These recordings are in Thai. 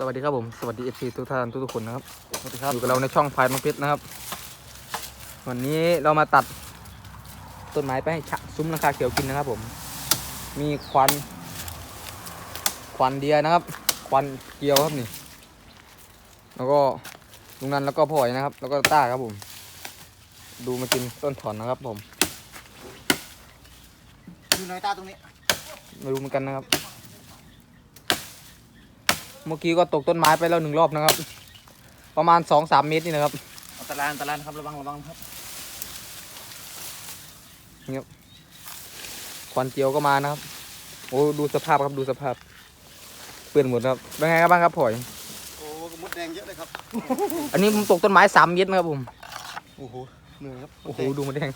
สวัสดีครับผมสวัสดีเอฟซีทุกท่านทุกๆคนนะครับสวัสดีครับอยู่กับเราในช่องพายมังเพชรนะครับ วันนี้เรามาตัดต้นไม้ไปให้ชะซุ้มราคาเขียวกินนะครับผม มีควัน ควันเดียนะครับ ควันเกลียวครับนี่ แล้วก็ลุงนันแล้วก็พ่อยนะครับ แล้วก็ต้าครับผม ดูมากินต้นถอนนะครับผม อยู่ในตาตรงนี้ ไม่รู้เหมือนกันนะครับ เมื่อกี้ก็ตกต้นไม้ไปแล้วหนึ่งรอบนะครับ ประมาณสองสามเมตรนี่นะครับอันตรายอันตรายนะครับระวังระวังครับควันเจียวก็มานะครับ โอ้ดูสภาพครับดูสภาพ เปื้อนหมดครับเป็นไงครับบ้างครับพ่อยโอ้มดแดงเยอะเลยครับ อันนี้ผมตกต้นไม้สามเมตรนะครับผมโอ้โหเหนื่อยครับโอ้โหดูมันแดง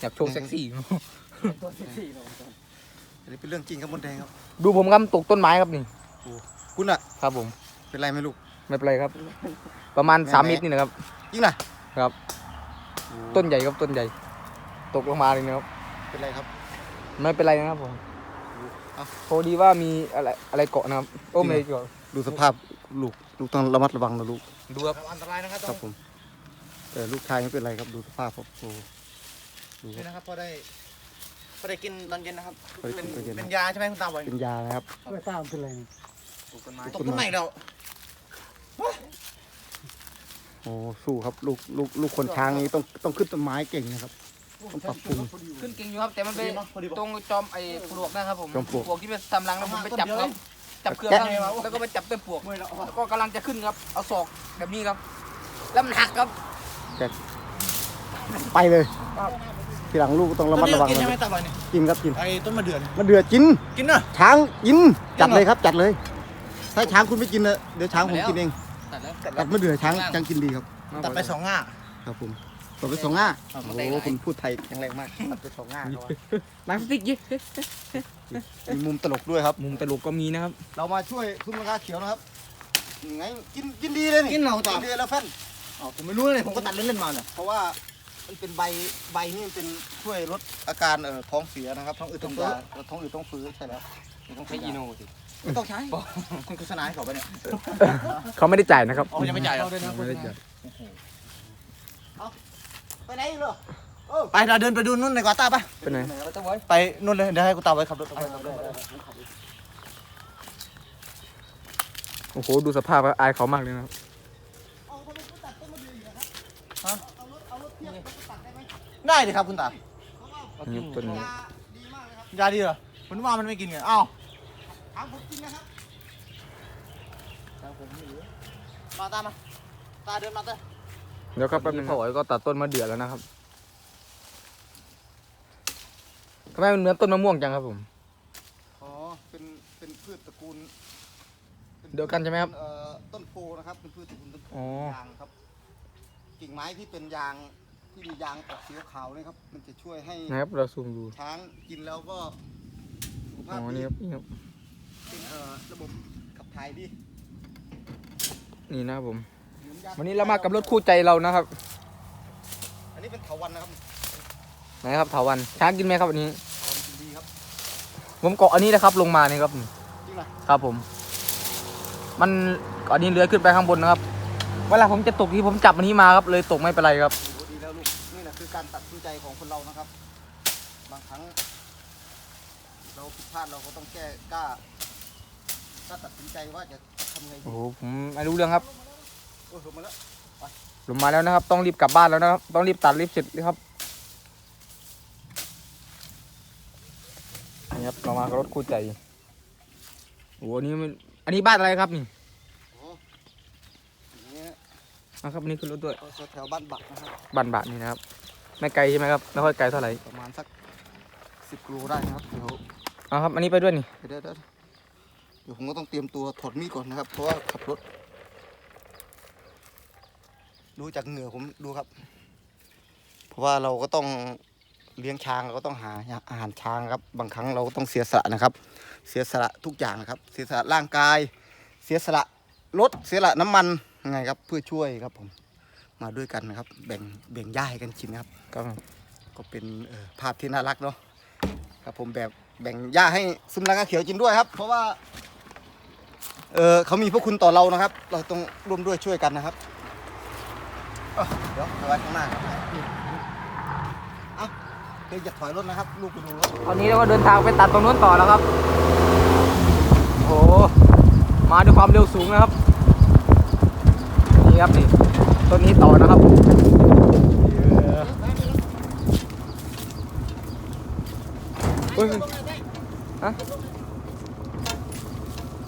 อยากโชว์เซ็กซี่ตัวเซ็กซี่อันนี้เป็นเรื่องจริงครับมดแดงครับ ดูผมครับตกต้นไม้ครับนี่ คุณอะครับผม เป็นไรไหมลูก ไม่เป็นไรครับ ประมาณสามเมตรนี่นะครับ ยิ่งนะครับโอ้ต้นใหญ่ครับต้นใหญ่ ตกลงมาเลยนะครับ เป็นไรครับ ไม่เป็นไรนะครับผมเอ้าพอดีว่ามีอะไรอะไรเกาะนะครับ โอ้ไม่เกาะดูสภาพลูกลูกต้องระมัดระวังนะลูก ดูครับอันตรายนะครับคต้รัอบงผมแต่ลูกชายไม่เป็นไรครับดูสภาพครับโอ้ดูคนี่รับนะครับพอได้พอได้กินตอนเย็นนะครับพอได้กิเป็นนตอนเย็นเป็นยาใช่ไหมคุณตาบอยเป็นยานะครับไม่ทราบเป็นอะไร ตกต้นไม้ตกต้นไหนเราโอ้สู้ครับลูกลูกลูกคนช้างนี้ต้องต้องขึ้นต้นไม้เก่งนะครับ ต้องปรับปรุง ขึ้นเก่งอยู่ครับแต่มันไปพอดีตรงจอมไอ้ปลวกนะครับผมจอมปลวกปลวกที่เป็นทำรังแล้วผมไปจับครับจับเครือแกะข้างในแล้วก็ไปจับต้นปลวกไม่เราแล้วก็กำลังจะขึ้นครับ เอาศอกแบบนี้ครับ แล้วมันหักครับไปเลยทีหลังลูกต้องระมัดระวังกินใช่ไหมนะตาบอยเนี่ยกินครับกินไอ้ต้นมะเดื่อเนี่ยมันเดือดกินกินน่ะช้างกินจัดจริงเหรอเลยครับจัดเลย ถ้าช้างคุณไม่กินนะเดี๋ยวช้างผมกินเองตัดแล้วจัดมะเดือช้างช้างกินดีครับตัดไปสองง่าครับผมต่อไปสองง่าครับโอ้โหคุณพูดไทยแข็งแรงมากตัดไปสองง่าครับหนังสติ๊กยี่มีมุมตลกด้วยครับ มุมตลกก็มีนะครับ เรามาช่วยคุณราคาเขียวนะครับยังไงกินกินดีเลยนี่กินเหราตากินดีแล้วแฟนอ๋อผมไม่รู้เลยผมก็ตัดเล่นๆมาเนี่ยเพราะว่ามันเป็นใบใบนี่มันเป็นช่วยลดอาการเอ่อท้องเสียนะครับท้องอืดท้องยาท้องอืดท้องฝืนใช่แล้วไม่ต้องใช้ใช้อียาโน่สิ ไม่ต้องใช้คุณโฆษณาให้เขาไปเนี่ยเขาไม่ได้จ่ายนะครับอ๋อยังไม่จ่ายเหรอไม่ได้จ่ายไปไหนเหรอไปเราเดินไปดูนู่นดีกว่าตาไปเป็นไงไปนู่นเลยเดี๋ยวให้คุณตาไว้ขับรถไปโอ้โหดูสภาพครับอายเขามากเลยนะครับได้ดิครับคุณตานี่ต้นนี้ยาดีเหรอคุณว่ามันไม่กินไงอ้าว ถามผมกินนะครับมาตามมาตาเดินมาเต้เดี๋ยวครับแป๊บนึงพ่ออ๋อยก็ตัดต้นมะเดื่อแล้วนะครับทำไมมันเหมือนต้นมะม่วงจังครับผม อ๋อ เป็น เป็นพืชตระกูลป็เดียวกันใช่ไหมครับเอ่อต้นโพนะครับ เป็นพืชตระกูลต้นโพอ๋อ ยางครับ กิ่งไม้ที่เป็นยางที่มียางออกสีขาวๆนี่ครับ มันจะช่วยให้นะครับ เราซูมดูช้างกินแล้วก็สุขอ๋ภาพอดีนี่ครับนี่ครับ เป็นเอ่อระบบขับถ่ายดีนี่นะครับผมเหมือนยวันนี้เรามากับรถคู่ใจเรานะครับ อันนี้เป็นเถาวันนะครับไหนครับเถาวันช้างกินไหมครับวันนี้ เถาวันกินดีครับผมเกาะอันนี้นะครับลงมานี่ครับ จริงนะครับผม มันเกาะอันนี้เลื้อยขึ้นไปข้างบนนะครับ เวลาผมจะตกที่ผมจับอันนี้มาครับ เลยตกไม่เป็นไรครับ โอ้โหดีแล้วลูกนี่แหละคือการตัดสินใจของคนเรานะครับ บางครั้ง เราผิดพลาดเราก็ต้องแก้กล้า ถ้าตัดสินใจว่าจะทำไงดีโอ้โหผมไม่รู้เรื่องครับโอ้ยผมมาแล้วลงมาแล้วนะครับ ต้องรีบกลับบ้านแล้วนะครับ ต้องรีบตัดรีบเสร็จเลยครับนี่ครับเรามากับรถคู่ใจโอ้โหอันนี้มันอันนี้บ้านอะไรครับนี่โอ้อย่างเงี้ยนะครับอันนี่คือรถด้วยก็แถวบ้านบักนะครับบ้านบาทนี่นะครับไม่ไกลใช่ไหมครับไม่ค่อยไกลเท่าไหร่ประมาณสักสิบกิโลได้นะครับเดี๋ยว เอาครับอันนี้ไปด้วยนี่ เดี๋ยวเดี๋ยวเดี๋ยว เดี๋ยวผมก็ต้องเตรียมตัวถอดมีดก่อนนะครับ เพราะว่าขับรถดูจากเหงื่อผมดูครับ เพราะว่าเราก็ต้องเลี้ยงช้างเราก็ต้องหาอาหารช้างครับ บางครั้งเราก็ต้องเสียสละนะครับ เสียสละทุกอย่างนะครับ เสียสละร่างกาย เสียสละรถเสียสละน้ำมันยังไงครับ เพื่อช่วยครับผมมาด้วยกันนะครับ แบ่งแบ่งหญ้าให้กันกินครับครับก็เป็นออภาพที่น่ารักเนาะครับผมแบบแบ่งหญ้าให้ซุมนางกาเขียวกินด้วยครับ เพราะว่า เออเขามีพวกคุณต่อเรานะครับ เราต้องร่วมด้วยช่วยกันนะครับเอ้าเดี๋ยวเอาไว้ข้างหน้าครับเอ้าเดี๋ยวอย่าถอยรถนะครับ ลูกไปดูรถตอนนี้เราก็เดินทางไปตัดตรงนู้นต่อแล้วครับโอ้โหมาด้วยความเร็วสูงนะครับนี่ครับนี่ต้นนี้ต่อนะครับเฮ้ยฮะ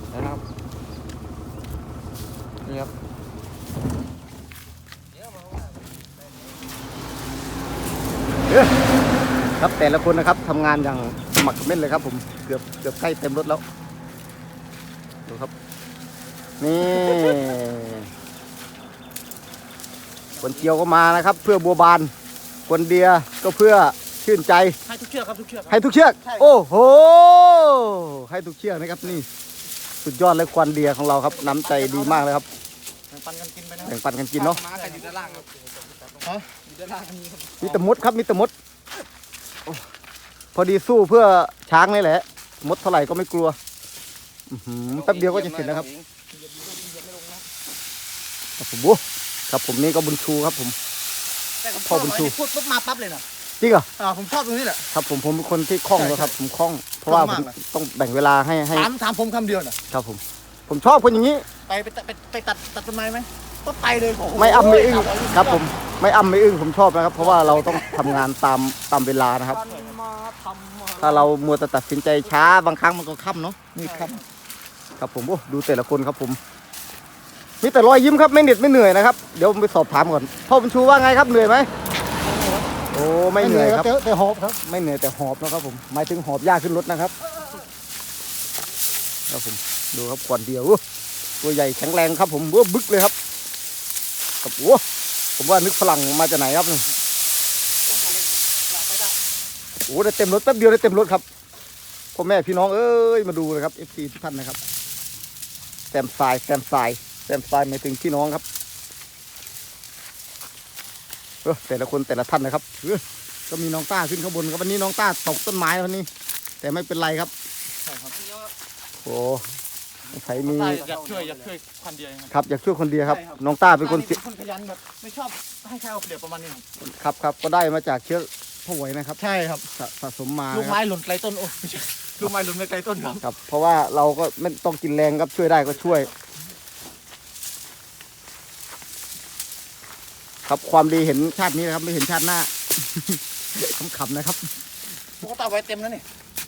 ไหนนะครับ นี่ครับ ครับแต่ละคนนะครับทำงานอย่างสมัครเขม้นเลยครับ ผมเกือบเกือบใกล้เต็มรถแล้วดูครับนี่คนเชียวก็มานะครับ เพื่อบัวบานคนเดียก็เพื่อชื่นใจ ให้ทุกเชือกครับทุกเชือกให้ทุกเชือก ใช่โอ้โห ให้ทุกเชือกนะครับนี่ สุดยอดเลยควันเดียของเราครับ น้ำใจดีมากเลยครับ แบ่งปันกันกินไปนะ แบ่งปันกันกินเนาะม้าใครอยู่ด้านล่างครับฮะอยู่ด้านล่างนี้ครับมีแตะมดครับมีแตะมดโอ้พอดีสู้เพื่อช้างนี่แหละ มดเท่าไหร่ก็ไม่กลัวอื้อหือแป๊บเดียวก็จะเสร็จแล้วครับครับผมโอ้ครับผมนี่ก็บุญชูครับผม แต่ผมชพ่ออบบุญไอ้ชูที่พูดปุ๊บมาปั๊บเลยนะจริงเหรออ่าผมชอบตรงนี้แหละ ครับผมผมเป็นคนที่คล่องแล้วครับ ผมคล่อง เพราะว่าคผล่องมมากนะ ต้องแบ่งเวลาให้ให้ถามถามผมคำเดียวน่ะ ครับผม ผมชอบคนอย่างนี้ ไปไปไปไปตัดตัดต้นไม้ไหม ก็ไปเลยโโหไม่อ้ำไม่อึ้งถาว่าครับผมไม่อ้ำไม่อึ้งผมชอบนะครับ เพราะว่าเราต้องทำงานตามตามเวลานะครับมาทำมาถ้าเรามัวแต่ตัดสินใจช้าบางครั้งมันก็ค่ำเนาะนี่ค่ำครับผมโอ้ดูแต่ละคนครับผมมีแต่รอยยิ้มครับไม่เหน็ดไม่เหนื่อยนะครับเดี๋ยวผมไปสอบถามก่อนพ่อบุญชูว่าไงครับเหนื่อยไหมโอ้ไม่เหนื่อยครับแต่แต่หอบครับ ไม่เหนื่อยแต่หอบนะครับผมหมายถึงหอบยากขึ้นรถนะครับครับผมดูครับก่อนเดียวอู้ตัวใหญ่แข็งแรงครับผมว้าบึกเลยครับ ครับโอ้ผมว่านึกฝรั่งมาจากไหนครับนี่โอ้ได้เต็มรถแป๊บเดียวได้เต็มรถครับพ่อแม่พี่น้องเอ้ยมาดูเลยครับเอฟซีทุกท่านนะครับแซมทรายแซมทรายแซมทรายหมายถึงพี่น้องครับเออแต่ละคนแต่ละท่านนะครับเออก็มีน้องต้าขึ้นข้างบนครับวันนี้น้องต้าตกต้นไม้วันนี้ แต่ไม่เป็นไรครับโอ้ ใช้มีอยากช่วยอยากช่วยพันเดียวครับครับอยากช่วยคนเดียวครับ น้องต้าเป็นคนเสียคนขยันแบบไม่ชอบให้ใครเอาเปรียบประมาณนี้ครับครับครับก็ได้มาจากเชื้อพ่อหวยนะครับ ใช่ครับสะสะสมมาลูกนะคไม้รับหล่นไกลต้นโอ้ไม่ใช่ลูกไม้หล่นไม่ไกลต้นครับครับ เพราะว่าเราก็ไม่ต้องกินแรงครับช่วยได้ก็ช่วย ครับความดีเห็นชาตินี้นะครับ ไม่เห็นชาติหน้าขำๆนะครับพวกตาไว้เต็มแล้วนี่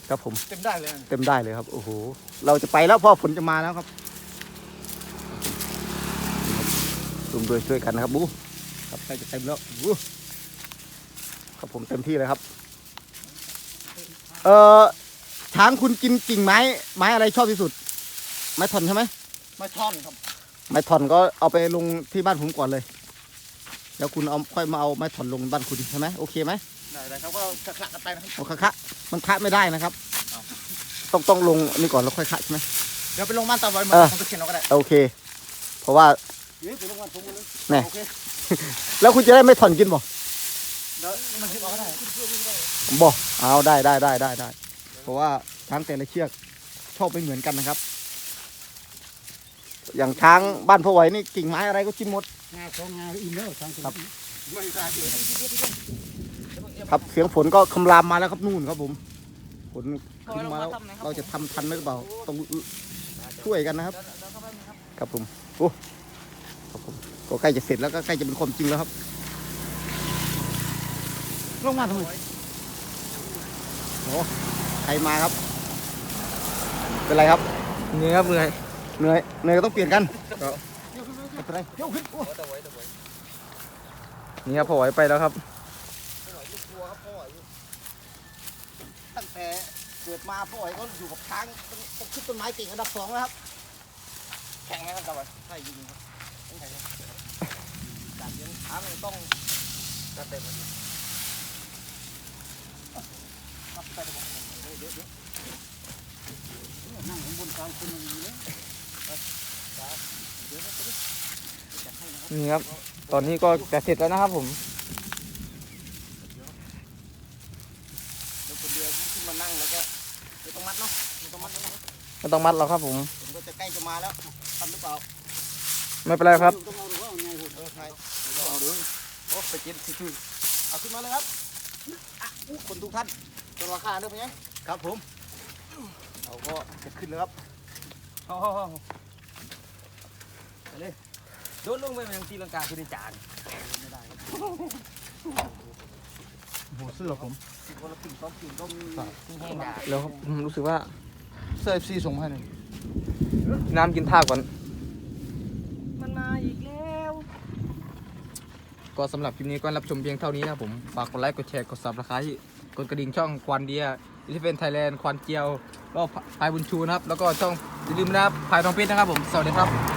ครับผมเต็มได้เลยเต็มได้เลยครับ โอ้โห เราจะไปแล้วเพ่อฝนจะมาแล้วครับร่วมด้วยช่วยกันนะครับบูครับใกล้จะเต็มแล้วบูครับผมเต็มที่เลยครับ เอ่อช้างคุณกินกิ่งไม้ ไม้อะไรชอบที่สุด ไม้ถอนใช่ไหมมาท่อนครับ ไม้ถอนก็เอาไปลงที่บ้านผมก่อนเลย แล้วคุณเอาค่อยมาเอาไม้ถอนลงบ้านคุณใช่ไหมโอเคไหมได้ได้ครับก็คละๆกันไปนะครับโอคะคะ มันคะไม่ได้นะครับ ต้องต้องลงอันนี่ก่อนแล้วค่อยคะใช่ไหมเดี๋ยวไปลงบ้านตาไว้มาเออผมไปเขียนเอาก็ได้โอเค เพราะว่าเดี๋ยวไปลงบ้านผมหมดเลยแน่โอเคแล้วคุณจะได้ไม่ถอนกินบ่เดี๋ยวมันคิดเอาก็ได้บ่เอาได้ได้ได้ได้ได้เพราะว่าช้างแต่ละเชือกชอบไม่เหมือนกันนะครับ อย่างช้างบ้านพ่อไหวนี่กิ่งไม้อะไรก็กินหมดงาสองงาอินแล้วช้างครับไม่ได้เลย ครับเสียงฝนก็คำรามมาแล้วครับนู่นครับผมฝนขึ้นมาแล้วเราจะทำทันไหมหรือเปล่าต้องช่วยกันนะครับ ครับผมโอ้ครับผมก็ใกล้จะเสร็จแล้วก็ใกล้จะเป็นความจริงแล้วครับลงมาทำไมโอ้ใครมาครับ เป็นไรครับนี่ครับเหนื่อยเหนื่อยเหนื่อยก็ต้องเปลี่ยนกันไม่เป็นไรเดี๋ยวขึ้นโอ้นี่ครับพอไหวไปแล้วครับ ตั้งแต่ เกิดมาพ่อไอ้ก็อยู่กับช้างต้องต้องขึ้นต้นไม้เก่งอันดับสองแล้วครับ แข่งไหมครับตาไว้ใช่ยิงครับต้องแข่งครับจากเลี้ยงช้างต้องจะเต็มเลยครับไปเดี๋ยวผมเดี๋ยวเดี๋ยวนั่งข้างบนกลางคนอย่างนี้เลยนี่ครับ ตอนนี้ก็จะเสร็จแล้วนะครับผม แล้วคนเดียวขึ้นมานั่งแล้วก็ ไม่ต้องมัดเนาะไม่ต้องมัดแล้วนะไม่ต้องมัดหรอกครับผมผมก็เราจะใกล้จะมาแล้วทันหรือเปล่าไม่เป็นไรครับต้องเอาหรือว่าไงผมเออไงเอาดูโอ้ไปกินสิคือเอาขึ้นมาเลยครับอะอู้คนทุกท่านจนราคาเด้อพี่ยังครับผมเราก็จะขึ้นแล้วครับโดนลงไปยังตีลังกาคือในจานหัวเสื้อผมสิบคนละกิ่งสองกิ่งก็มีแล้วผมรู้สึกว่า เสื้อเอฟซีส่งมาให้หนึ่งน้ำกินท่าก่อน มันมาอีกแล้ว ก็สำหรับคลิปนี้ก็รับชมเพียงเท่านี้นะครับผม ฝากกดไลค์ กดแชร์ กดซับสไครต์กดกระดิ่งช่องควานเดียอิทเฟนไทยแลนด์ ควานเกียวแล้วก็พายบุญชูนะครับ แล้วก็ช่องอย่าลืมนะครับพายทองเพชรนะครับผม สวัสดีครับ